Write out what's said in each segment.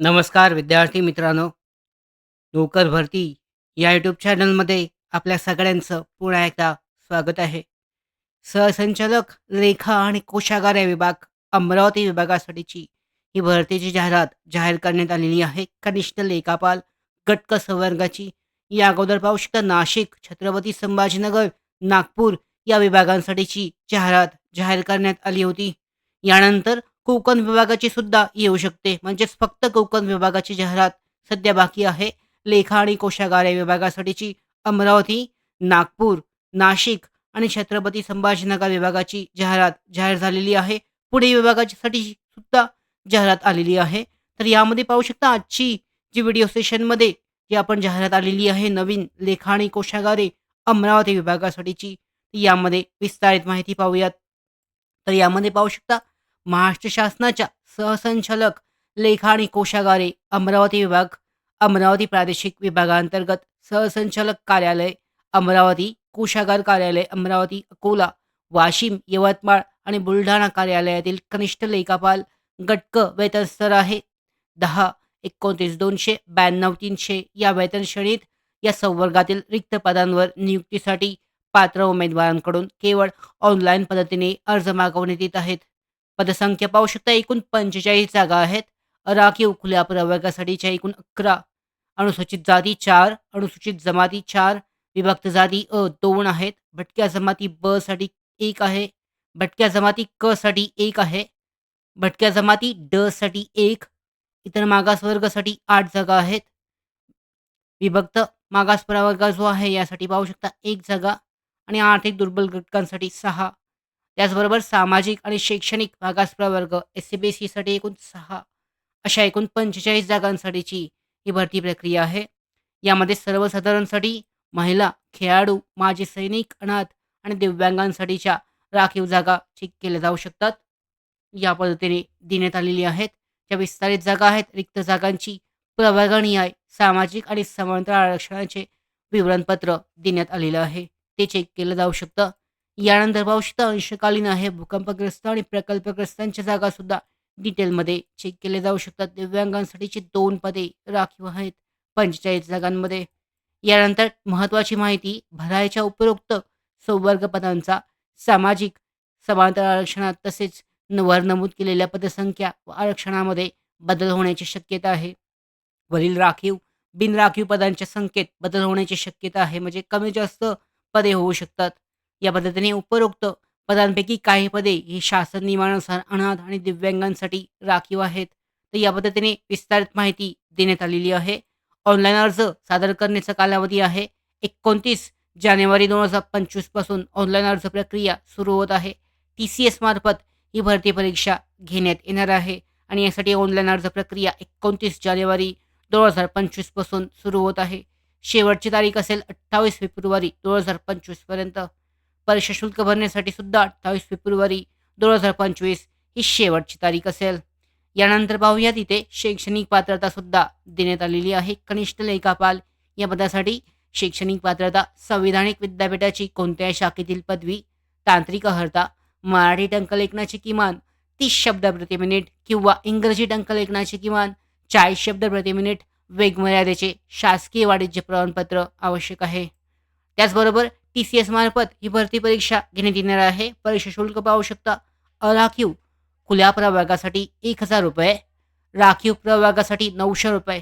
नमस्कार विद्यार्थी मित्रांनो. नोकर भरती या यूट्यूब चॅनलमध्ये आपल्या सगळ्यांचं पुन्हा एकदा स्वागत आहे. सहसंचालक लेखा आणि कोशागार या विभाग अमरावती विभागासाठीची ही भरतीची जाहिरात जाहीर करण्यात आलेली आहे. कनिष्ठ लेखापाल गटक संवर्गाची. या अगोदर पाहू शकता नाशिक छत्रपती संभाजीनगर नागपूर या विभागांसाठीची जाहिरात जाहीर करण्यात आली होती. यानंतर कोकण विभागाची सुद्धा येऊ शकते. म्हणजेच फक्त कोकण विभागाची जाहिरात सध्या बाकी आहे. लेखा आणि कोशागार विभागासाठीची अमरावती नागपूर नाशिक आणि छत्रपती संभाजीनगर विभागाची जाहिरात जाहीर झालेली आहे. पुणे विभागासाठी सुद्धा जाहिरात आलेली आहे. तर यामध्ये पाहू शकता आजची जी व्हिडिओ सेशनमध्ये जी आपण जाहिरात आलेली आहे नवीन लेखा आणि कोशागारे अमरावती विभागासाठीची यामध्ये विस्तारित माहिती पाहूयात. तर यामध्ये पाहू शकता महाराष्ट्र शासनाच्या सहसंचालक लेखा आणि कोशागारे अमरावती विभाग अमरावती प्रादेशिक विभागांतर्गत सहसंचालक कार्यालय अमरावती कोशागार कार्यालय अमरावती अकोला वाशिम यवतमाळ आणि बुलढाणा कार्यालयातील कनिष्ठ लेखापाल गटक वेतन स्तर आहे. दहा एकोणतीस दोनशे ब्याण्णव तीनशे या वेतन श्रेणीत या संवर्गातील रिक्त पदांवर नियुक्तीसाठी पात्र उमेदवारांकडून केवळ ऑनलाईन पद्धतीने अर्ज मागवण्यात येत आहेत. पदसंख्या पाहू शकता एकूण पंचेचाळीस जागा आहेत. राखीव खुल्या प्रवर्गासाठीच्या एकूण अकरा. अनुसूचित जाती चार अनुसूचित जमाती चार विभक्त जाती अ दोन आहेत. भटक्या जमाती ब साठी एक आहे. भटक्या जमाती क साठी एक आहे. भटक्या जमाती ड साठी एक. इतर मागासवर्गासाठी आठ जागा आहेत. विभक्त मागास प्रवर्ग जो आहे यासाठी पाहू शकता एक जागा आणि आर्थिक दुर्बल घटकांसाठी सहा. त्याचबरोबर सामाजिक आणि शैक्षणिक मागास प्रवर्ग एस सी बी सीसाठी एकूण सहा अशा एकूण पंचेचाळीस जागांसाठीची ही भरती प्रक्रिया आहे. यामध्ये सर्वसाधारणसाठी महिला खेळाडू माजी सैनिक अनाथ आणि दिव्यांगांसाठीच्या राखीव जागा चेक केल्या जाऊ शकतात. या पद्धतीने देण्यात आलेली आहेत. ज्या विस्तारित जागा आहेत रिक्त जागांची प्रवर्गनिहाय सामाजिक आणि समांतर आरक्षणाचे विवरणपत्र देण्यात आलेलं आहे. ते चेक केलं जाऊ शकतं. यानंतर पाहू अंशकालीन आहे भूकंपग्रस्त आणि प्रकल्पग्रस्तांच्या जागा सुद्धा डिटेलमध्ये चेक केले जाऊ शकतात. दिव्यांगांसाठीची दोन पदे राखीव आहेत. पंचेचाळीस जागांमध्ये. यानंतर महत्त्वाची माहिती भरायच्या उपरोक्त सौवर्ग पदांचा सामाजिक समांतर आरक्षणात तसेच वर नमूद केलेल्या पदसंख्या व आरक्षणामध्ये बदल होण्याची शक्यता आहे. वरील राखीव बिनराखीव पदांच्या संख्येत बदल होण्याची शक्यता आहे. म्हणजे कमी जास्त पदे होऊ शकतात. या पद्धतीने उपरोक्त पदांपैकी काही पदे ही शासन नियमानुसार अनाथ आणि दिव्यांगांसाठी राखीव आहेत. तर या पद्धतीने विस्तारित माहिती देण्यात आलेली आहे. ऑनलाईन अर्ज सादर करण्याचा कालावधी आहे. एकोणतीस जानेवारी दोन हजार पंचवीसपासून ऑनलाईन अर्ज प्रक्रिया सुरू होत आहे. टी सी एस मार्फत ही भरती परीक्षा घेण्यात येणार आहे आणि यासाठी ऑनलाईन अर्ज प्रक्रिया एकोणतीस जानेवारी दोन हजार पंचवीसपासून सुरू होत आहे. शेवटची तारीख असेल अठ्ठावीस फेब्रुवारी दोन हजार पंचवीसपर्यंत परीक्षा शुल्क भरण्यासाठी सुद्धा अठ्ठावीस फेब्रुवारी दोन हजार पंचवीस ही शेवटची तारीख असेल. यानंतर पाहूया तिथे शैक्षणिक पात्रता सुद्धा देण्यात आलेली आहे. कनिष्ठ लेखापाल या पदासाठी शैक्षणिक पात्रता संविधानिक विद्यापीठाची कोणत्याही शाखेतील पदवी तांत्रिक अर्हता मराठी टंकलेखनाची किमान तीस शब्द प्रति मिनिट किंवा इंग्रजी टंकलेखनाची किमान चाळीस शब्द प्रति मिनिट वेगमर्यादेचे शासकीय वाणिज्य प्रमाणपत्र आवश्यक आहे. त्याचबरोबर टी सी एस मार्फत ही भरती परीक्षा घेण्यात येणार आहे. परीक्षा शुल्क पाहू शकता. अराखीव खुल्या प्रवर्गासाठी एक हजार रुपये राखीव प्रवर्गासाठी नऊशे रुपये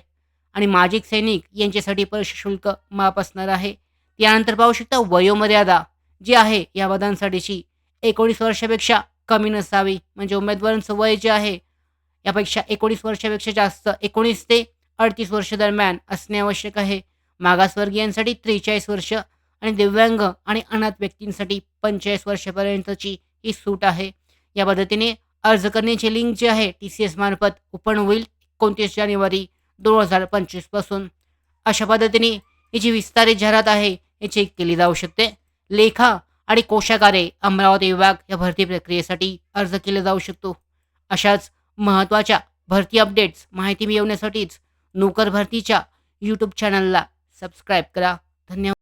आणि माजी सैनिक यांच्यासाठी परीक्षा शुल्क माफ असणार आहे. त्यानंतर पाहू शकता वयोमर्यादा जी आहे या पदांसाठीची एकोणीस वर्षापेक्षा कमी नसावी. म्हणजे उमेदवारांचं वय जे आहे यापेक्षा एकोणीस वर्षापेक्षा जास्त एकोणीस ते अडतीस वर्ष दरम्यान असणे आवश्यक आहे. मागासवर्गीयांसाठी त्रेचाळीस वर्ष आणि दिव्यांग आणि अनाथ व्यक्तींसाठी पंचेचाळीस वर्षापर्यंतची ही सूट आहे. या पद्धतीने अर्ज करण्याची लिंक जी आहे टी सी एस मार्फत ओपन होईल एकोणतीस जानेवारी दोन हजार पंचवीसपासून. अशा पद्धतीने ही जी विस्तारित जाहिरात आहे हे चेक केली जाऊ शकते. लेखा आणि कोशागारे अमरावती विभाग या भरती प्रक्रियेसाठी अर्ज केला जाऊ शकतो. अशाच महत्त्वाच्या भरती अपडेट्स माहिती मिळवण्यासाठीच नोकर भरतीच्या यूट्यूब चॅनलला सबस्क्राईब करा. धन्यवाद.